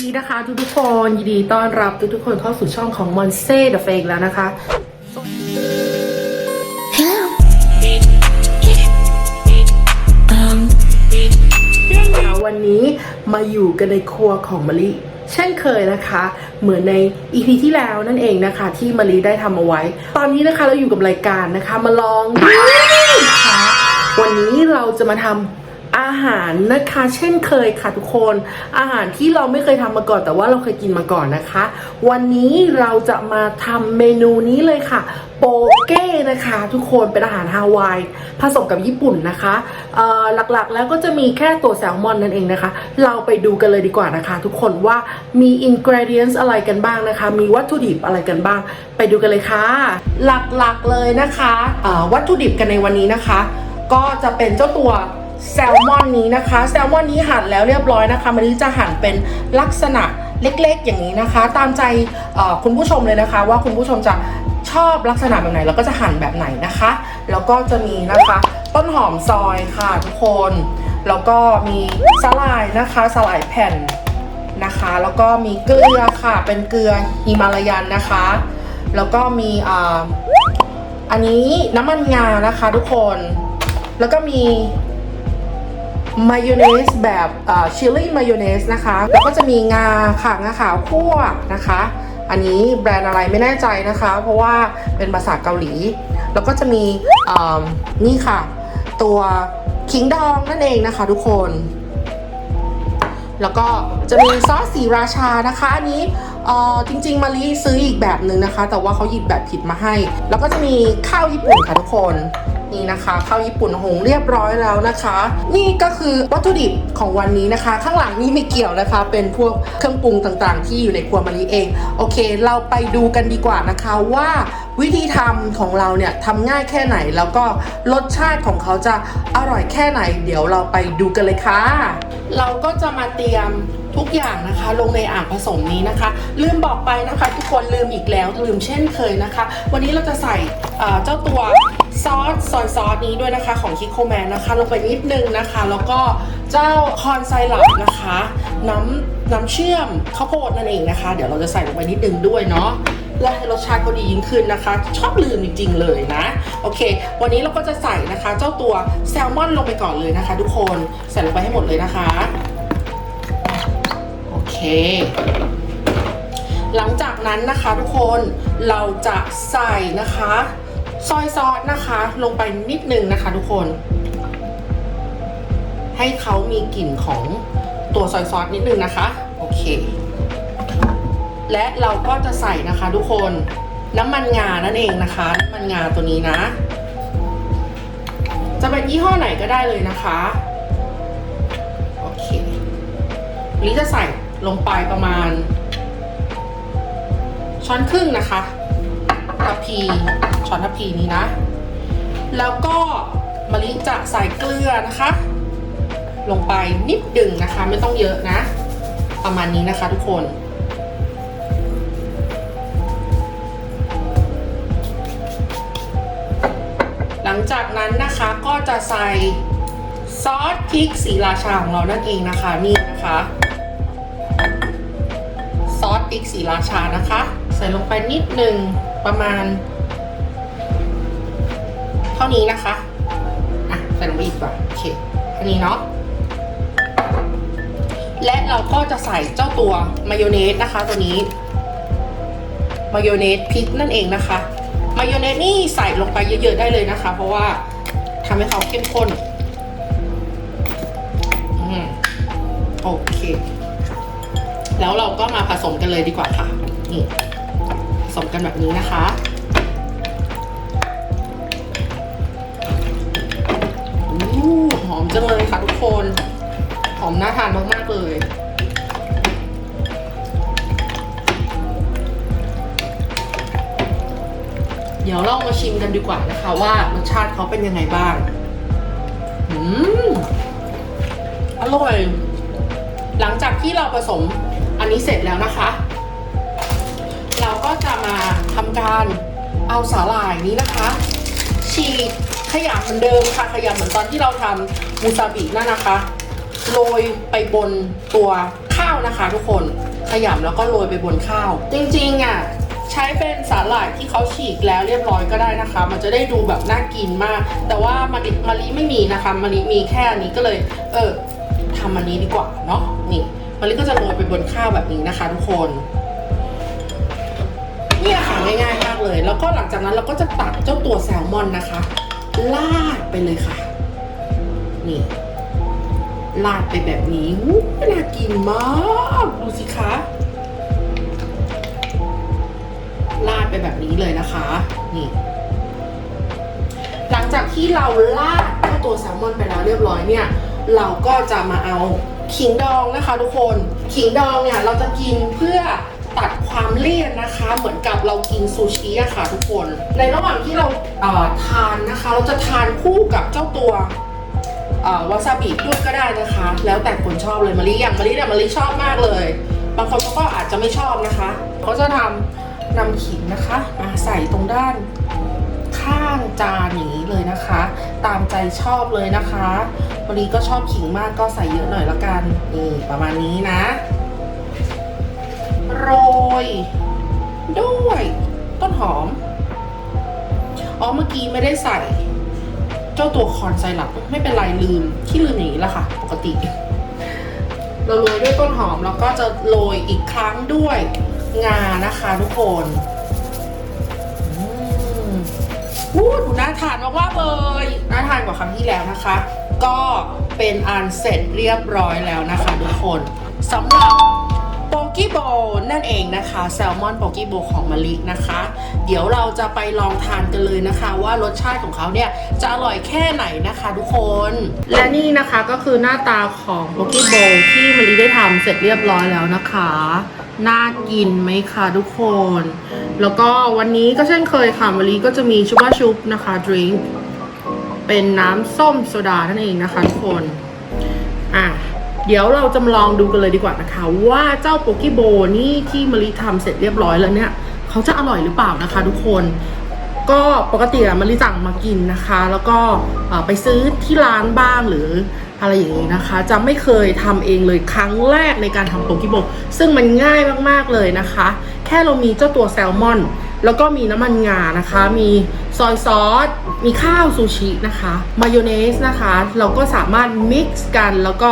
ดีนะคะทุกทุกๆคนยินดีต้อนรับทุกทุกๆคนเข้าสู่ช่องของ m o n s e The Fake แล้วนะคะค่ะวันนี้มาอยู่กันในครัวของมะลิเช่นเคยนะคะ เหมือนใน EP ที่แล้วนั่นเองนะคะ ที่มะลิได้ทำเอาไว้ ตอนนี้นะคะเราอยู่กับรายการนะคะ มาลองดูนะคะวันนี้เราจะมาทำ อาหารนะคะ เช่นเคยค่ะทุกคน อาหารที่เราไม่เคยทำมาก่อน แต่ว่าเราเคยกินมาก่อนนะคะ วันนี้เราจะมาทำเมนูนี้เลยค่ะโปเก้นะคะ ทุกคนเป็นอาหารฮาวายผสมกับญี่ปุ่นนะคะหลักๆแล้วก็จะมีแค่ตัวแซลมอนนั่นเองนะคะ เราไปดูกันเลยดีกว่านะคะ ทุกคนว่ามีอินกริเดียนอะไรกันบ้างนะคะ มีวัตถุดิบอะไรกันบ้าง ไปดูกันเลยค่ะ หลักๆเลยนะคะวัตถุดิบกันในวันนี้นะคะ ก็จะเป็นเจ้าตัว แซลมอนนี้นะคะ แซลมอนนี้หั่นแล้วเรียบร้อยนะคะมันนี้จะหั่นเป็นลักษณะเล็กๆ อย่างนี้นะคะ ตามใจคุณผู้ชมเลยนะคะ ว่าคุณผู้ชมจะชอบลักษณะแบบไหน แล้วก็จะหั่นแบบไหนนะคะ แล้วก็จะมีนะคะ ต้นหอมซอยค่ะทุกคน แล้วก็มีสลายนะคะสลายแผ่นนะคะ แล้วก็มีเกลือค่ะ เป็นเกลือฮิมาลายันนะคะ แล้วก็มีออันนี้น้ำมันงานะคะทุกคน แล้วก็มี มายองเนสแบบชิลลี่มายองเนสนะคะ แล้วก็จะมีงาค่ะงาขาวคั่วนะคะ อันนี้แบรนด์อะไรไม่แน่ใจนะคะ เพราะว่าเป็นภาษาเกาหลี แล้วก็จะมีอ่านี่ค่ะ ตัวขิงดองนั่นเองนะคะทุกคน แล้วก็จะมีซอสสีราชานะคะ อันนี้เออจริง ๆมารีซื้ออีกแบบหนึ่งนะคะ แต่ว่าเขาหยิบแบบผิดมาให้ แล้วก็จะมีข้าวญี่ปุ่นค่ะทุกคนนี่นะคะข้าวญี่ปุ่นหุงเรียบร้อยแล้วนะคะ นี่ก็คือวัตถุดิบของวันนี้นะคะ ข้างหลังนี่ไม่เกี่ยวนะคะ เป็นพวกเครื่องปรุงต่างๆ ที่อยู่ในครัวมารีเอง โอเค เราไปดูกันดีกว่านะคะว่าวิธีทำของเราเนี่ยทำง่ายแค่ไหนแล้วก็รสชาติของเขาจะอร่อยแค่ไหน เดี๋ยวเราไปดูกันเลยค่ะ เราก็จะมาเตรียม ทุกอย่างนะคะลงในอ่างผสมนี้นะคะ ลืมบอกไปนะคะ ทุกคนลืมอีกแล้วลืมเช่นเคยนะคะ วันนี้เราจะใส่เจ้าตัวซอสซอยซอสนี้ด้วยนะคะของคิโคแมนนะคะ ลงไปนิดนึงนะคะ แล้วก็เจ้าคอนไซรัปนะคะ น้ำน้ำเชื่อมข้าวโพดนั่นเองนะคะ เดี๋ยวเราจะใส่ลงไปนิดนึงด้วยเนาะเพื่อให้รสชาติเขาดียิ่งขึ้นนะคะ ชอบลืมจริงๆเลยนะ โอเค วันนี้เราก็จะใส่นะคะ เจ้าตัวแซลมอนลงไปก่อนเลยนะคะ ทุกคนใส่ลงไปให้หมดเลยนะคะ เค หลังจากนั้นนะคะทุกคนเราจะใส่นะคะซอยซอสนะคะ ลงไปนิดนึงนะคะ ทุกคน ให้เขามีกลิ่นของตัวซอยซอสนิดนึงนะคะ โอเค และเราก็จะใส่นะคะ ทุกคนน้ำมันงานั่นเองนะคะน้ำมันงาตัวนี้นะ จะเป็นยี่ห้อไหนก็ได้เลยนะคะ โอเคลิจะใส่ ลงไปประมาณ ช้อนครึ่งนะคะทัพพีช้อนทัพพีนี้นะ แล้วก็มะลิจะใส่เกลือนะคะ ลงไปนิดดึงนะคะ ไม่ต้องเยอะนะ ประมาณนี้นะคะทุกคนหลังจากนั้นนะคะก็จะใส่ซอสพริกสีราชาของเรานั่นเองนะคะนี่นะคะ พริกสีราชานะคะ ใส่ลงไปนิดหนึ่งประมาณ เท่านี้นะคะอะใส่ลงไปอีกก่อนโอเคแค่นี้เนาะและเราก็จะใส่เจ้าตัวมายองเนสนะคะ ตัวนี้มายองเนสพริกนั่นเองนะคะมายองเนสนี่ใส่ลงไปเยอะๆได้เลยนะคะ เพราะว่าทำให้เขาเข้มข้น อืมโอเค แล้วเราก็มาผสมกันเลยดีกว่าค่ะนี่ผสมกันแบบนี้นะคะอหอมจังเลยค่ะทุกคน หอมน่าทานมากๆเลยเดี๋ยวเรามาชิมกันดีกว่านะคะว่ารสชาติเขาเป็นยังไงบ้าง อืม อร่อย หลังจากที่เราผสม อันนี้เสร็จแล้วนะคะ เราก็จะมาทำการเอาสาหร่ายนี้นะคะ ฉีกขยำเหมือนเดิมค่ะขยำเหมือนตอนที่เราทำมูซาบินั่นนะคะโรยไปบนตัวข่ข้าวนะคะ ทุกคนขยำแล้วก็โรยไปบนข้าว จริงๆอะใช้เป็นสาหร่ายที่เขาฉีกแล้วเรียบร้อยก็ได้นะคะ มันจะได้ดูแบบน่ากินมาก แต่ว่ามาริมาริไม่มีนะคะมาริมีแค่อันนี้ก็เลย เออทำอันนี้ดีกว่าเนาะนี่ มาริก็จะโรยไปบนข้าวแบบนี้นะคะทุกคนเนี่ยค่ะง่ายๆมากเลย แล้วก็หลังจากนั้นเราก็จะตักเจ้าตัวแซลมอนนะคะลาดไปเลยค่ะ นี่ลาดไปแบบนี้อู้น่ากินมากดูสิคะลาดไปแบบนี้เลยนะคะ นี่ หลังจากที่เราลาดเจ้าตัวแซลมอนไปแล้วเรียบร้อยเนี่ย เราก็จะมาเอา ขิงดองนะคะทุกคนขิงดองเนี่ยเราจะกินเพื่อตัดความเลี่ยนนะคะ เหมือนกับเรากินซูชิอะค่ะทุกคน ในระหว่างที่เราเทานนะคะ เราจะทานคู่กับเจ้าตัววาซาบิด้วยก็ได้นะคะ แล้วแต่คนชอบเลยมะลิอย่างมะลิเนี่ยมะลิชอบมากเลย บางคนเขาก็อาจจะไม่ชอบนะคะเขาจะทำนำขิงนะคะมาใส่ตรงด้าน ข้างจานอย่างนี้เลยนะคะ ตามใจชอบเลยนะคะวันนี้ก็ชอบขิงมากก็ใส่เยอะหน่อยละกันนี่ประมาณนี้นะ โรย ด้วย ต้นหอม อ๋อเมื่อกี้ไม่ได้ใส่ เจ้าตัวคอนไซรัปไม่เป็นไรลืมที่ลืมอย่างนี้ละค่ะ ปกติ เราโรยด้วยต้นหอมแล้วก็จะโรยอีกครั้งด้วยงานะคะทุกคน วู้ดูน่าทานมากๆเลยน่าทานกว่าครั้งที่แล้วนะคะ ก็เป็นอันเสร็จเรียบร้อยแล้วนะคะทุกคนสำหรับโปกิโบนั่นเองนะคะแซลมอนโปกิโบของมะลินะคะ เดี๋ยวเราจะไปลองทานกันเลยนะคะ ว่ารสชาติของเขาเนี่ยจะอร่อยแค่ไหนนะคะทุกคน และนี่นะคะก็คือหน้าตาของโปกิโบที่มะลิได้ทำเสร็จเรียบร้อยแล้วนะคะ น่ากินไหมคะทุกคน แล้วก็วันนี้ก็เช่นเคยค่ะมารีก็จะมีชุบะชุบนะคะดริงก์เป็นน้ำส้มโซดานั่นเองนะคะทุกคน อะ เดี๋ยวเราจำลองดูกันเลยดีกว่านะคะ ว่าเจ้าโปเกโบนี่ที่มะลิทำเสร็จเรียบร้อยแล้วเนี่ย เขาจะอร่อยหรือเปล่านะคะทุกคน ก็ปกติอะมะลิสั่งมากินนะคะ แล้วก็ไปซื้อที่ร้านบ้างหรืออะไรอย่างนี้นะคะ จะไม่เคยทำเองเลยครั้งแรกในการทำโปเกโบซึ่งมันง่ายมากๆเลยนะคะ แค่เรามีเจ้าตัวแซลมอน แล้วก็มีน้ำมันงานะคะ มีซอยซอส มีข้าวซูชินะคะมายองเนสนะคะ เราก็สามารถมิกซ์กันแล้วก็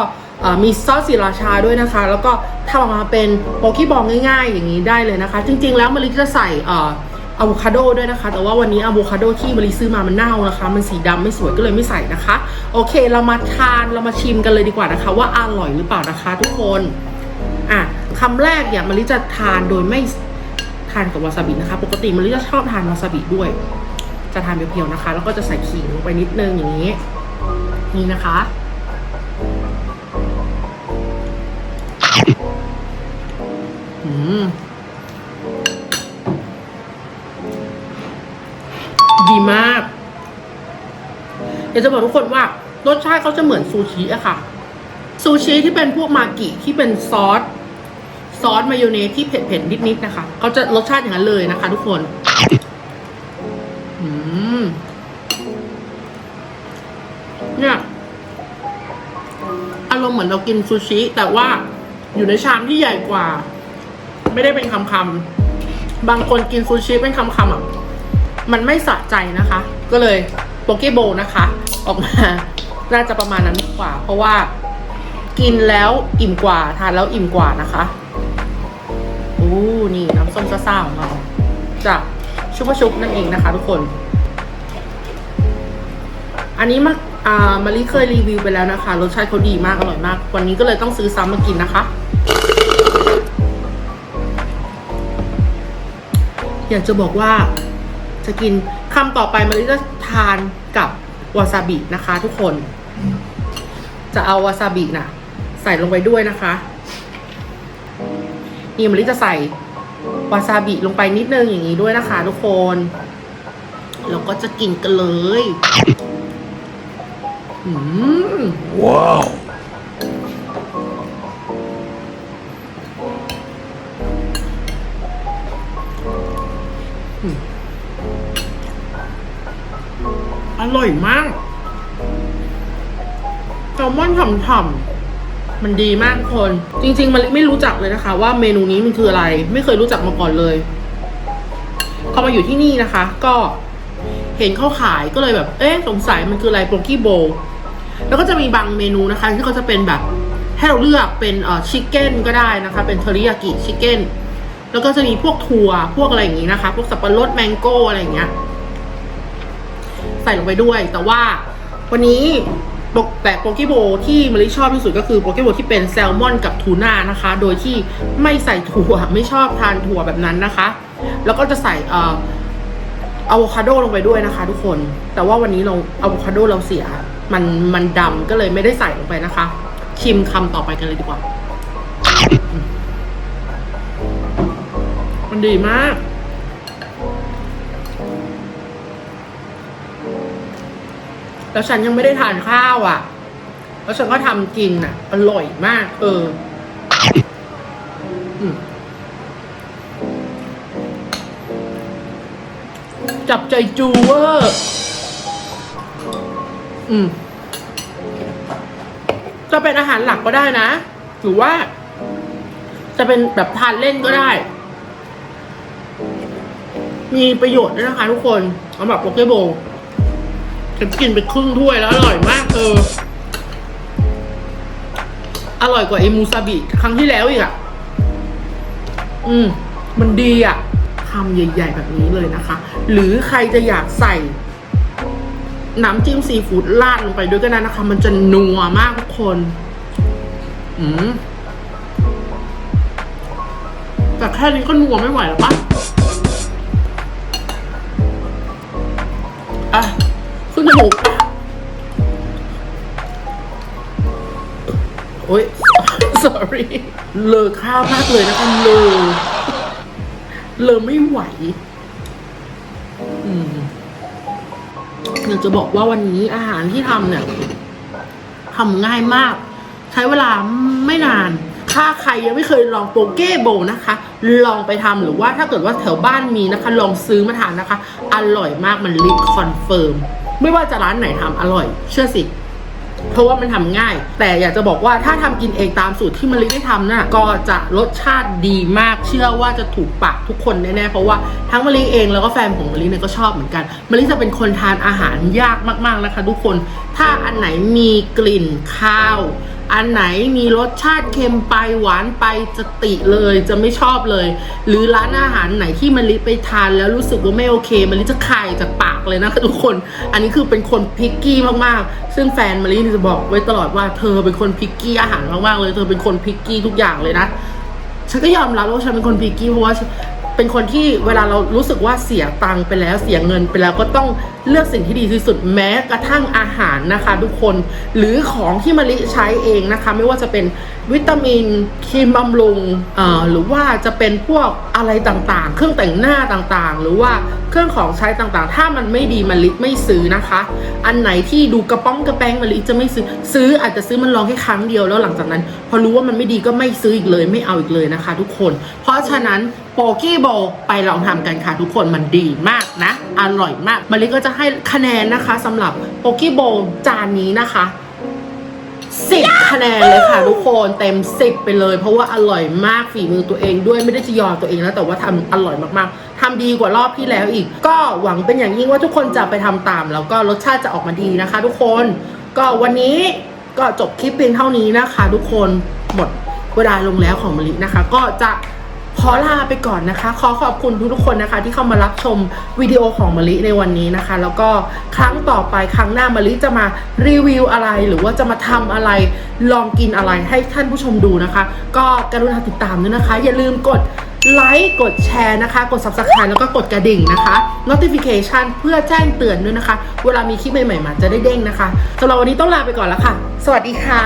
มีซอสสีราชาด้วยนะคะ แล้วก็ทำออกมาเป็นโปเกบอลง่าย ๆ อย่างนี้ได้เลยนะคะ จริง ๆ แล้วมะลิจะใส่ อะโวคาโดด้วยนะคะ แต่ว่าวันนี้อะโวคาโดที่มะลิซื้อมามันเน่านะคะ มันสีดำไม่สวยก็เลยไม่ใส่นะคะ โอเค เรามาทานเรามาชิมกันเลยดีกว่านะคะ ว่าอร่อยหรือเปล่านะคะ ทุกคนอะคำแรกเนี่ยมะลิจะทานโดยไม่ทานกับวาซาบินะคะ ปกติมะลิจะชอบทานวาซาบิด้วย จะทานเพียวๆนะคะ แล้วก็จะใส่ขิงลงไปนิดนึงอย่างนี้นี่นะคะอืม ดีมากเดี๋ยวจะบอกทุกคนว่ารสชาติเขาจะเหมือนซูชิอะค่ะ ซูชิที่เป็นพวกมากิที่เป็นซอสซอสมายองเนสที่เผ็ดๆนิดๆนะคะเขาจะรสชาติอย่างนั้นเลยนะคะ ทุกคนเนี่ยอารมณ์เหมือนเรากินซูชิ แต่ว่าอยู่ในชามที่ใหญ่กว่า ไม่ได้เป็นคำคำบางคนกินซูชิเป็นคำคำอะ มันไม่สะใจนะคะ ก็เลยโปเกโบนะคะ ออกมาน่าจะประมาณนั้นกกว่า เพราะว่ากินแล้วอิ่มกว่าทานแล้วอิ่มกว่านะคะอู้นี่น้ำส้มซ่าๆของเราจากชุบะชุบนั่นเองนะคะ ทุกคน อันนี้มาอ่ามารีเคยรีวิวไปแล้วนะคะ รสชาติเขาดีมากอร่อยมาก วันนี้ก็เลยต้องซื้อซ้ำมากินนะคะ อยากจะบอกว่า จะกินคำต่อไปมาริจะทานกับวาซาบินะคะทุกคน จะเอาวาซาบิน่ะ ใส่ลงไปด้วยนะคะ นี่มาริจะใส่วาซาบิลงไปนิดนึงอย่างนี้ด้วยนะคะ ทุกคนแล้วก็จะกินกันเลยอืม Wow. ร่อยมากแซลมอนฉ่ำๆมันดีมากคน จริง ๆ มันไม่รู้จักเลยนะคะ ว่าเมนูนี้มันคืออะไร ไม่เคยรู้จักมาก่อนเลยพอมาอยู่ที่นี่นะคะ ก็เห็นเขาขายก็เลยแบบ เอ๊ะสงสัยมันคืออะไรโปรกี้โบแล้วก็จะมีบางเมนูนะคะ ที่เขาจะเป็นแบบให้เราเลือกเป็นเอ่อชิคเก้นก็ได้นะคะ เป็นเทอริยากิชิคเก้นแล้วก็จะมีพวกถั่วพวกอะไรอย่างนี้นะคะ พวกสับปะรดแมงโก้อะไรอย่างเงี้ย ส่ลงไปด้วย แต่ว่าวันนี้โปรแต่โปรกิโบที่มะลิชอบที่สุดก็คือโปรกิโบที่เป็นแซลมอนกับทูน่านะคะ โดยที่ไม่ใส่ถั่วไม่ชอบทานถั่วแบบนั้นนะคะ แล้วก็จะใส่เอ่ออะโวคาโดลงไปด้วยนะคะ ทุกคน แต่ว่าวันนี้เราอะโวคาโดเราเสีย มันมันดำก็เลยไม่ได้ใส่ลงไปนะคะ ชิมคำต่อไปกันเลยดีกว่า มันดีมาก แล้วฉันยังไม่ได้ทานข้าวอะ แล้วฉันก็ทำกินอะ อร่อยมาก เออจับใจจูเวอร์ อืม จะเป็นอาหารหลักก็ได้นะหรือว่า จะเป็นแบบทานเล่นก็ได้ มีประโยชน์ด้วยนะคะทุกคนสำหรับโปเกโบ ฉันกินไปครึ่งถ้วยแล้วอร่อยมากเออ อร่อยกว่าเอมูซาบิ ครั้งที่แล้วอีกอะ อืม มันดีอะคำใหญ่ ๆ แบบนี้เลยนะคะ หรือใครจะอยากใส่ น้ำจิ้มซีฟู้ดราดลงไปด้วยก็ได้นะคะ มันจะนัวมากทุกคน อืมแต่แค่นี้ก็นัวไม่ไหวแล้วปะ่ะ ขึ้นจมูกโอ๊ย sorry เลอข้าวมากเลยนะคะเลอเลอไม่ไหว อืมอยากจะบอกว่าวันนี้อาหารที่ทำเนี่ยทำง่ายมาก ใช้เวลาไม่นาน ถ้าใครยังไม่เคยลองโปเก้โบนะคะ ลองไปทำหรือว่าถ้าเกิดว่าแถวบ้านมีนะคะ ลองซื้อมาทานนะคะ อร่อยมากมันลิคอนเฟิร์ม ไม่ว่าจะร้านไหนทำอร่อย เชื่อสิ เพราะว่ามันทำง่าย แต่อยากจะบอกว่าถ้าทำกินเองตามสูตรที่มะลิได้ทำน่ะก็จะรสชาติดีมาก เชื่อว่าจะถูกปากทุกคนแน่ๆ เพราะว่าทั้งมะลิเองแล้วก็แฟนของมะลิเนี่ยก็ชอบเหมือนกันมะลิจะเป็นคนทานอาหารยากมากๆนะคะ ทุกคน ถ้าอันไหนมีกลิ่นข้าว อันไหนมีรสชาติเค็มไปหวานไปจะติเลยจะไม่ชอบเลย หรือร้านอาหารไหนที่มะลิไปทานแล้วรู้สึกว่าไม่โอเคมะลิจะคายจากปากเลยนะคะทุกคน อันนี้คือเป็นคนพิกกี้มากๆ ซึ่งแฟนมะลินี่จะบอกไว้ตลอดว่าเธอเป็นคนพิกกี้อาหารมากๆเลย เธอเป็นคนพิกกี้ทุกอย่างเลยนะฉันก็ยอมรับว่าฉันเป็นคนพิกกี้เพราะว่า เป็นคนที่เวลาเรารู้สึกว่าเสียตังค์ไปแล้วเสียเงินไปแล้วก็ต้องเลือกสิ่งที่ดีที่สุดแม้กระทั่งอาหารนะคะ ทุกคนหรือของที่มะลิใช้เองนะคะ ไม่ว่าจะเป็น วิตามินครีมบำรุงอ่าหรือว่าจะเป็นพวกอะไรต่างๆ เครื่องแต่งหน้าต่างๆ หรือว่าเครื่องของใช้ต่างๆ ถ้ามันไม่ดีมะลิไม่ซื้อนะคะ อันไหนที่ดูกระป้องกระแป้งมะลิจะไม่ซื้อ ซื้ออาจจะซื้อมันลองแค่ครั้งเดียวแล้วหลังจากนั้น พอรู้ว่ามันไม่ดีก็ไม่ซื้ออีกเลยไม่เอาอีกเลยนะคะ ทุกคน เพราะฉะนั้นโปกี้โบไปลองทำกันค่ะทุกคนมันดีมากนะ อร่อยมากมะลิก็จะให้คะแนนนะคะสำหรับโปกี้โบจานนี้นะคะ สิบคะแนนเลยค่ะทุกคนเต็มสิบไปเลย เพราะว่าอร่อยมากฝีมือตัวเองด้วยไม่ได้จะยอมตัวเองแล้วแต่ว่าทำอร่อยมากๆทำดีกว่ารอบที่แล้วอีก ก็หวังเป็นอย่างยิ่งว่าทุกคนจะไปทำตาม แล้วก็รสชาติจะออกมาดีนะคะ ทุกคนก็วันนี้ก็จบคลิปเพียงเท่านี้นะคะ ทุกคนหมดเวลาลงแล้วของมะลินะคะ ก็จะ ขอลาไปก่อนนะคะ ขอขอบคุณทุกๆคนนะคะ ที่เข้ามารับชมวิดีโอของมะลิในวันนี้นะคะ แล้วก็ครั้งต่อไปครั้งหน้ามะลิจะมารีวิวอะไร หรือว่าจะมาทำอะไรลองกินอะไรให้ท่านผู้ชมดูนะคะ ก็กรุณาติดตามด้วยนะคะ อย่าลืมกดไลค์กดแชร์นะคะ กด subscribe แล้วก็กดกระดิ่งนะคะ notification เพื่อแจ้งเตือนด้วยนะคะ เวลามีคลิปใหม่ๆมาจะได้เด้งนะคะสำหรับวันนี้ต้องลาไปก่อนแล้วค่ะ สวัสดีค่ะ